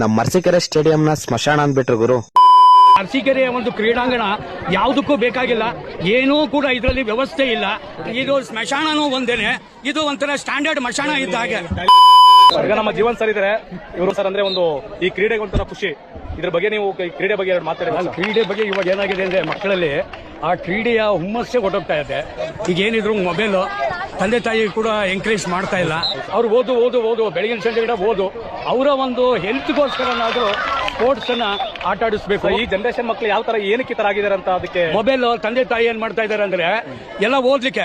ನಮ್ಮ ಮರ್ಸಿಕೆರೆ ಸ್ಟೇಡಿಯಂನ ಸ್ಮಶಾನ ಅಂದ್ಬಿಟ್ರು ಗುರು. ಅರಸೀಕೆರೆಯ ಒಂದು ಕ್ರೀಡಾಂಗಣ ಯಾವುದಕ್ಕೂ ಬೇಕಾಗಿಲ್ಲ ಏನೂ ಕೂಡ ಇದರಲ್ಲಿ ವ್ಯವಸ್ಥೆ ಇಲ್ಲ. ಇದು ಸ್ಮಶಾನನೂ ಒಂದೇನೆ ಇದು ಒಂಥರ ಸ್ಟ್ಯಾಂಡರ್ಡ್ ಮಶಾನ ಇದ್ದ ಹಾಗೆ. ಈಗ ನಮ್ಮ ಜೀವನ್ ಸರ್ ಇದ್ದಾರೆ ಇವರು ಸರ್ ಅಂದ್ರೆ ಒಂದು ಈ ಕ್ರೀಡೆಗೆ ಒಂಥರ ಖುಷಿ. ಇದ್ರ ಬಗ್ಗೆ ನೀವು ಈ ಕ್ರೀಡೆ ಬಗ್ಗೆ ಎರಡು ಮಾತಾಡಿ ಕ್ರೀಡೆ ಬಗ್ಗೆ ಇವಾಗ ಏನಾಗಿದೆ ಅಂದ್ರೆ ಮಕ್ಕಳಲ್ಲಿ ಆ ಕ್ರೀಡೆಯ ಹುಮ್ಮಸ್ಸೇ ಹೊಟ್ಟೋಗ್ತಾ ಇದೆ. ಈಗ ಏನಿದ್ರು ಮೊಬೈಲು ತಂದೆ ತಾಯಿ ಕೂಡ ಎಂಕರೇಜ್ ಮಾಡ್ತಾ ಇಲ್ಲ. ಅವ್ರು ಓದು ಓದು ಓದು ಬೆಳಗಿನ ಸಂಜೆ ಕೂಡ ಓದು. ಅವರ ಒಂದು ಹೆಲ್ತ್ಗೋಸ್ಕರನಾದರೂ ಸ್ಪೋರ್ಟ್ಸ್ ಅನ್ನ ಆಟ ಆಡಿಸ್ಬೇಕು. ಈ ಜನರೇಷನ್ ಮಕ್ಳು ಯಾವ ತರ ಏನಕ್ಕೆ ಈ ತರ ಆಗಿದ್ದಾರೆ ಅಂತ ಅದಕ್ಕೆ ಮೊಬೈಲ್ ತಂದೆ ತಾಯಿ ಏನ್ ಮಾಡ್ತಾ ಇದ್ದಾರೆ ಅಂದ್ರೆ ಎಲ್ಲ ಓದ್ಲಿಕ್ಕೆ.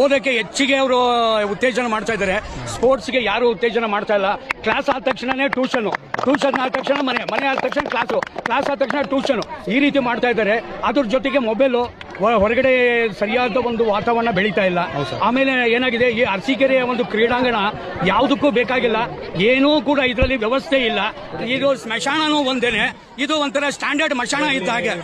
ಓದಕ್ಕೆ ಹೆಚ್ಚಿಗೆ ಅವರು ಉತ್ತೇಜನ ಮಾಡ್ತಾ ಇದ್ದಾರೆ. ಸ್ಪೋರ್ಟ್ಸ್ಗೆ ಯಾರು ಉತ್ತೇಜನ ಮಾಡ್ತಾ ಇಲ್ಲ. ಕ್ಲಾಸ್ ಆದ ತಕ್ಷಣನೇ ಟ್ಯೂಷನ್ ಟ್ಯೂಷನ್ ಆದ ತಕ್ಷಣ ಮನೆ ಮನೆ ಆದ ತಕ್ಷಣ ಕ್ಲಾಸು ಕ್ಲಾಸ್ ಆದ ತಕ್ಷಣ ಟ್ಯೂಷನ್ ಈ ರೀತಿ ಮಾಡ್ತಾ ಇದ್ದಾರೆ. ಅದ್ರ ಜೊತೆಗೆ ಮೊಬೈಲು ಹೊರಗಡೆ ಸರಿಯಾದ ಒಂದು ವಾತಾವರಣ ಬೆಳೀತಾ ಇಲ್ಲ. ಆಮೇಲೆ ಏನಾಗಿದೆ ಈ ಅರಸೀಕೆರೆಯ ಒಂದು ಕ್ರೀಡಾಂಗಣ ಯಾವುದಕ್ಕೂ ಬೇಕಾಗಿಲ್ಲ. ಏನೂ ಕೂಡ ಇದರಲ್ಲಿ ವ್ಯವಸ್ಥೆ ಇಲ್ಲ. ಇದು ಸ್ಮಶಾನನೂ ಒಂದೇನೆ. ಇದು ಒಂಥರ ಸ್ಟ್ಯಾಂಡರ್ಡ್ ಮಶಾನ ಇದ್ದ ಹಾಗೆ.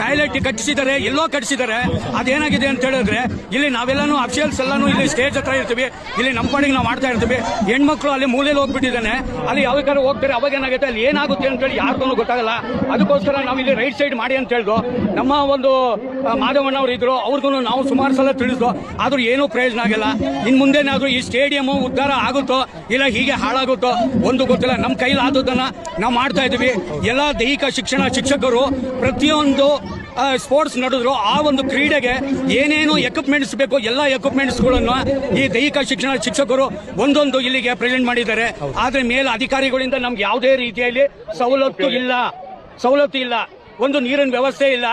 ಟಾಯ್ಲೆಟ್ ಕಟ್ಟಿಸಿದ್ದಾರೆ ಎಲ್ಲೋ ಕಟ್ಟಿಸಿದ್ದಾರೆ. ಅದೇನಾಗಿದೆ ಅಂತ ಹೇಳಿದ್ರೆ ಇಲ್ಲಿ ನಾವೆಲ್ಲಾನು ಅಫಿಷಿಯಲ್ಸ್ ಎಲ್ಲಾನು ಇಲ್ಲಿ ಸ್ಟೇಜ್ ಹತ್ರ ಇರ್ತೀವಿ. ಇಲ್ಲಿ ನಮ್ಮ ಪಾಡಿಗೆ ನಾವು ಮಾಡ್ತಾ ಇರ್ತೀವಿ. ಹೆಣ್ಮಕ್ಳು ಅಲ್ಲಿ ಮೂಲೆಯಲ್ಲಿ ಹೋಗ್ಬಿಟ್ಟಿದ್ದಾನೆ. ಅಲ್ಲಿ ಯಾವ್ದಾರು ಹೋಗ್ತಾರೆ ಅವಾಗ ಏನಾಗುತ್ತೆ ಅಲ್ಲಿ ಏನಾಗುತ್ತೆ ಅಂತ ಹೇಳಿ ಯಾರಿಗೂ ಗೊತ್ತಾಗಲ್ಲ. ಅದಕ್ಕೋಸ್ಕರ ನಾವು ಇಲ್ಲಿ ರೈಟ್ ಸೈಡ್ ಮಾಡಿ ಅಂತ ಹೇಳಿದ್ರು ನಮ್ಮ ಒಂದು ಮಾಧವಣ್ಣ ಅವರು ಇದ್ರು ಅವ್ರಿಗೂ ನಾವು ಸುಮಾರು ಸಲ ತಿಳಿಸಿದ್ರು ಆದ್ರೂ ಏನೂ ಪ್ರಯೋಜನ ಆಗಿಲ್ಲ. ಇನ್ ಮುಂದೇನಾದ್ರೂ ಈ ಸ್ಟೇಡಿಯಂ ಉದ್ಧಾರ ಆಗುತ್ತೋ, ಇಲ್ಲ ಹೀಗೆ ಹಾಳಾಗುತ್ತೋ, ಒಂದು ಗೊತ್ತಿಲ್ಲ. ನಮ್ಮ ಕೈಲಾದದನ್ನ ನಾವು ಮಾಡ್ತಾ ಇದೀವಿ. ಎಲ್ಲ ದೈಹಿಕ ಶಿಕ್ಷಣ ಶಿಕ್ಷಕರು ಪ್ರತಿಯೊಂದು ಸ್ಪೋರ್ಟ್ಸ್ ನಡೆದ್ರು. ಆ ಒಂದು ಕ್ರೀಡೆಗೆ ಏನೇನು ಎಕ್ವಿಪ್ಮೆಂಟ್ಸ್ ಬೇಕು, ಎಲ್ಲ ಎಕ್ವಿಪ್ಮೆಂಟ್ಸ್ಗಳನ್ನು ಈ ದೈಹಿಕ ಶಿಕ್ಷಣ ಶಿಕ್ಷಕರು ಒಂದೊಂದು ಇಲ್ಲಿಗೆ ಪ್ರೆಸೆಂಟ್ ಮಾಡಿದ್ದಾರೆ. ಆದ್ರೆ ಮೇಲ್ ಅಧಿಕಾರಿಗಳಿಂದ ನಮ್ಗೆ ಯಾವುದೇ ರೀತಿಯಲ್ಲಿ ಸವಲತ್ತು ಇಲ್ಲ. ಸವಲತ್ತು ಇಲ್ಲ. ಒಂದು ನೀರಿನ ವ್ಯವಸ್ಥೆ ಇಲ್ಲ.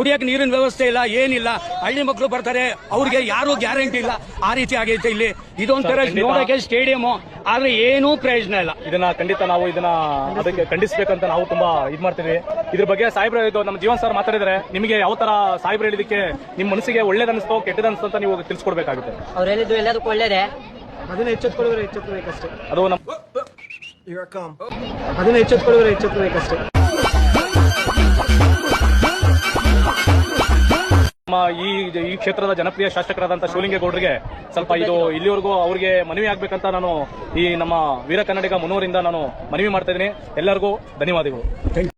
ಕುಡಿಯಕ್ಕೆ ನೀರಿನ ವ್ಯವಸ್ಥೆ ಇಲ್ಲ ಏನಿಲ್ಲ. ಹಳ್ಳಿ ಮಕ್ಕಳು ಬರ್ತಾರೆ ಅವ್ರಿಗೆ ಯಾರು ಗ್ಯಾರಂಟಿ ಇಲ್ಲ. ಆ ರೀತಿ ಆಗೈತೆ ಇಲ್ಲಿ. ಇದೊಂಥರ. ನೋಡಕ್ಕೆ ಸ್ಟೇಡಿಯಂ ಆದ್ರೆ ಏನೂ ಪ್ರಯೋಜನ ಇಲ್ಲ. ಇದನ್ನ ಖಂಡಿತ ನಾವು ಇದನ್ನ ಅದಕ್ಕೆ ಖಂಡಿಸಬೇಕಂತ ನಾವು ತುಂಬಾ ಇದ್ ಮಾಡ್ತೀವಿ. ಇದ್ರ ಬಗ್ಗೆ ಸಾಹೇಬ್ರ ಇದು ನಮ್ಮ ಜೀವನ್ ಸರ್ ಮಾತಾಡಿದ್ರೆ ನಿಮಗೆ ಯಾವ ತರ ಸಾಹೇಬ್ರ ಹೇಳಿದಕ್ಕೆ ನಿಮ್ಮ ಮನಸ್ಸಿಗೆ ಒಳ್ಳೇದು ಅನಿಸ್ತೋ ಕೆಟ್ಟದ ಅನಿಸ್ತೋ ಅಂತ ನೀವು ತಿಳಿಸ್ಕೊಡ್ಬೇಕಾಗುತ್ತೆ. ಅವ್ರು ಹೇಳಿದ್ದು ಎಲ್ಲದಕ್ಕೂ ಒಳ್ಳೇದೇ. ಅದನ್ನ ಎಚ್ಚೆತ್ಕೊಳ್ಳೋರು ಎಚ್ಚೆತ್ಬೇಕಷ್ಟೇ ಅದು ನಮ್ಮ ಅದನ್ನ ಎಚ್ಚೆತ್ಕೊಳ್ಳೋರು ಎಚ್ಚೆತ್ಬೇಕಷ್ಟೇ ನಮ್ಮ ಈ ಈ ಕ್ಷೇತ್ರದ ಜನಪ್ರಿಯ ಶಾಸಕರಾದಂತಹ ಶಿವಲಿಂಗೇಗೌಡರಿಗೆ ಸ್ವಲ್ಪ ಇದು ಇಲ್ಲಿವರೆಗೂ ಅವರಿಗೆ ಮನವಿ ಆಗ್ಬೇಕಂತ ನಾನು ಈ ನಮ್ಮ ವೀರ ಕನ್ನಡಿಗ ಮುನ್ನೂರಿಂದ ನಾನು ಮನವಿ ಮಾಡ್ತಾ ಇದ್ದೀನಿ. ಎಲ್ಲರಿಗೂ ಧನ್ಯವಾದಗಳು.